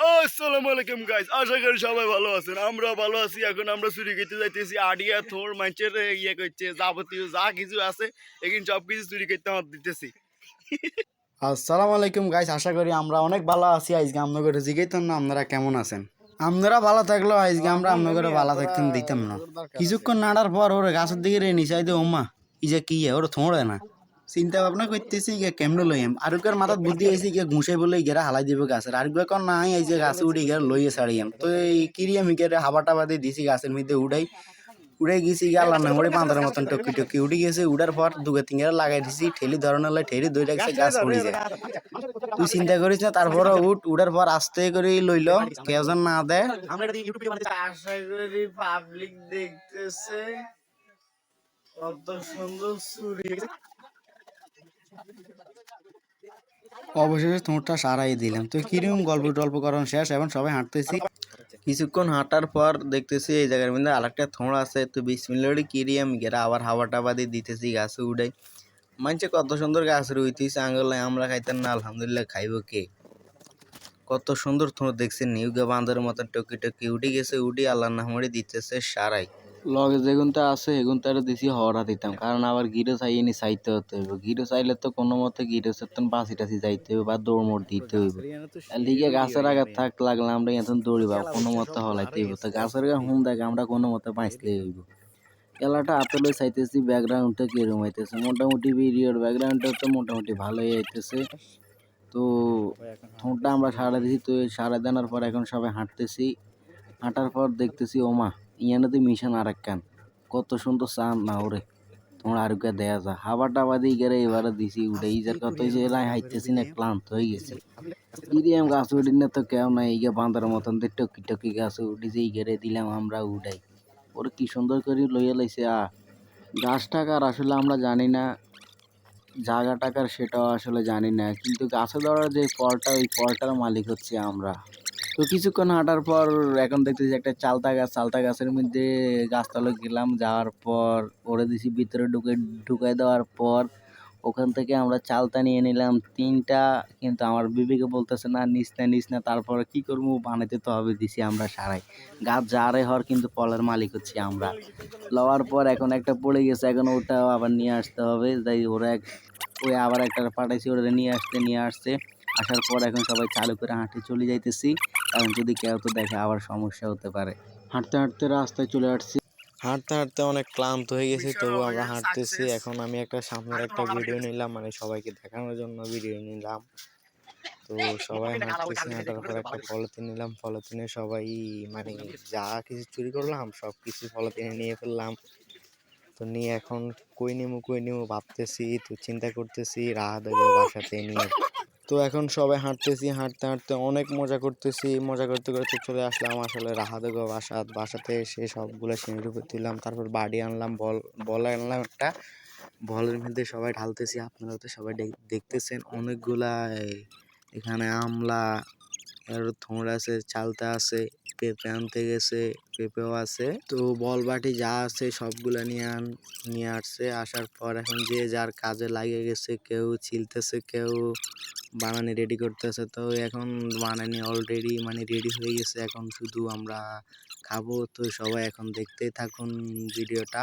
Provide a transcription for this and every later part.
আসসালামু আলাইকুম গাইস আশা করি সবাই ভালো আছেন। আমরা ভালো আছি, এখন আমরা চুরি যাইতেছি। আডিয়া থোর ইয়ে করছে, যাবতীয় যা কিছু আছে সব কিছু চুরি করতে আমার দিতেছি। আসসালামু আলাইকুম আশা করি আমরা অনেক ভালো আছি। আজকে আপনাদের জিজ্ঞাসা না, আপনারা কেমন আছেন? আপনারা ভালো থাকলেও আজকে আমরা আপনাদের ভালো থাকতেন দিতাম না। কিছুক্ষণ নাড়ার পর ওর গাছের দিকে রে নিচাই দে, ওমা ই যে কি, ওর থোড়ে না। চিন্তা ভাবনা করতেছি গিয়ে কেমনে লইম আরুকের মাথাত বুদ্ধি আইছি গিয়ে ঘুষে বলে গেরা হালাই দিব গাছের আর গিয়ে কন নাই এই যে গাছে উঠে গিয়ে লইয়ে ছাড়িয়াম তো এই কিরিয়াম গিয়ে হাবা টাবা দিয়ে দিছি গাছের মধ্যে উড়াই উড়ে গেছি গিয়ে আল্লাহ না ওরে বাঁধার মতন টকি টকি উঠে গেছে। উড়ার পর দুগে তিনগেরা লাগাই দিছি। ঠেলি ধরনের লাই ঠেলি দই গেছে গাছ উড়ে যায়। তুই চিন্তা করিস না তারপর উঠ উড়ার পর আস্তে করে লইল কেউ যেন না দেয় আশা করি পাবলিক দেখতেছে। কত সুন্দর চুরি অবশেষে তোমারটা সারাই দিলাম। তো কীরকম গল্প টল্প করানো শেষ? এখন সবাই হাঁটতেছি। কিছুক্ষণ হাঁটার পর দেখতেছি এই জায়গার মধ্যে আরেকটা থোঁড়া আছে। তো বিশ মিনিট কিরিয়াম গেরা আবার হাওয়া টাবা দিয়ে দিতেছি গাছে উড়াই। মানছে কত সুন্দর গাছ রইতেছে আঙ্গলে আমরা খাইতেন না, আলহামদুলিল্লাহ খাইব কে? কত সুন্দর থোঁড় দেখছেন নিউগা বাঁধের মতন টকি টকি উঠে গেছে, উঠে আল্লাহ নাহমরে দিতেছে সারাই। লগে যেগুনটা আছে এগুনটারে দিছি হওয়াটা দিতাম। কারণ আবার গিরো চাইনি চাইতে হতে হইব। গিরো চাইলে তো কোনো মতে গিরো সেতন বাঁচি টাছি যাইতে হইব বা দৌড় মোড় দিতে হইব। এদিকে গাছের আগে থাক লাগলে আমরা এখন দৌড়িবা কোনো মতে হলাইতে হইব। তো গাছের গা হুম দেখ, আমরা কোনো মতে বাঁচতে হইব। খেলাটা হাতে চাইতেছি ব্যাকগ্রাউন্ডটা কিরম হইতেছে? মোটামুটি ভিডিওর ব্যাকগ্রাউন্ডটা তো মোটামুটি ভালোই হইতেছে। তো ঠোঁটটা আমরা সারা দিছি, তো সারা দেওয়ার পর এখন সবাই হাঁটতেছি। হাঁটার পর দেখতেছি ওমা ইয়ানাতে মিশন আর কান। কত সুন্দর চান না ওরে। তোমার আর কে দেয়া যা। হাবা টাবা দিয়ে গেলে এবারে দিছি, উঠে ইজার কত এলাই হাইতেছি না, ক্লান্ত হয়ে গেছি। ইরিয়াম গাছ উঠি না তো কেউ নাই ইগে বাঁধার মতন দিয়ে টকি টকি গাছ উঠেছে, এই গেড়ে দিলাম আমরা উঠাই। ওরে কি সুন্দর করে লইয়া লাইছে আ গাছ টাকার আসলে আমরা জানি না, জায়গা টাকার সেটাও আসলে জানি না। কিন্তু গাছে ধরার যে ফলটা ওই ফলটার মালিক হচ্ছে আমরা। তো কিছুক্ষণ হাঁটার পর এখন দেখতেছি একটা চালতা গাছ, চালতা গাছের মধ্যে গাছতলা গেলাম। যাওয়ার পর ওরে দিছি, ভিতরে ঢুকে, ঢুকাই দেওয়ার পর ওখান থেকে আমরা চালতা নিয়ে নিলাম তিনটা। কিন্তু আমার বিবেকে বলতেছে, না, নিস না নিস না, তারপর কী করব? বানাইতে তো হবে, দিছি আমরা সারাই। গাছ যারে হওয়ার কিন্তু ফলের মালিক হচ্ছি আমরা। লওয়ার পর এখন একটা পড়ে গেছে, এখন ওটাও আবার নিয়ে আসতে হবে। তাই ওরা এক ওই আবার একটা পাঠাইছি, ওরা নিয়ে আসতে, নিয়ে আসছে। আসার পর এখন সবাই চালু করে হাঁটে চলে যাইতেছি। কারণ যদি কেউ তো দেখে আবার সমস্যা হতে পারে। হাঁটতে হাঁটতে রাস্তায় চলে আসছি। হাঁটতে হাঁটতে অনেক ক্লান্ত হয়ে গেছি তবু আমরা হাঁটতেছি। এখন আমি একটা সামনের একটা ভিডিও নিলাম মানে সবাইকে দেখানোর জন্য ভিডিও নিলাম। তো সবাই হাঁটতেছি হাঁটার পর একটা পলিথিন নিলাম। পলিথিনে সবাই মানে যা কিছু চুরি করলাম সব কিছু পলিথিনে নিয়ে ফেললাম। তো নিয়ে এখন কই নিমু কই নিমু ভাবতেছি তো চিন্তা করতেছি রাহা দেবো বাসাতে নিয়ে। তো এখন সবাই হাঁটতেছি, হাঁটতে হাঁটতে অনেক মজা করতেছি। মজা করতে করতে চলে আসলাম আসলে রাহাদেগো বাসা বাসাতে এসে সবগুলো সিঁড়ির উপর তুললাম, তারপর বাড়ি আনলাম, বল বল আনলাম একটা। বলের মধ্যে সবাই ঢালতেছি, আপনারা তো সবাই দেখ- দেখতেছেন অনেকগুলা এখানে আমলা, এর থোঁড় আছে, চালতা আছে পেঁপে আনতে গেছে, পেঁপেও আছে। তো বল বাটি যা আছে সবগুলা নিয়ে আন, নিয়ে আসছে। আসার পর এখন যে যার কাজে লাগে গেছে, কেউ ছিলতেছে কেউ বানানি রেডি করতেছে। তো এখন বানানি অলরেডি মানে রেডি হয়ে গেছে। এখন শুধু আমরা খাব। তো সবাই এখন দেখতেই থাকুন ভিডিওটা।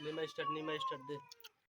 নিমা স্টার্ট নিমা স্টার্ট দে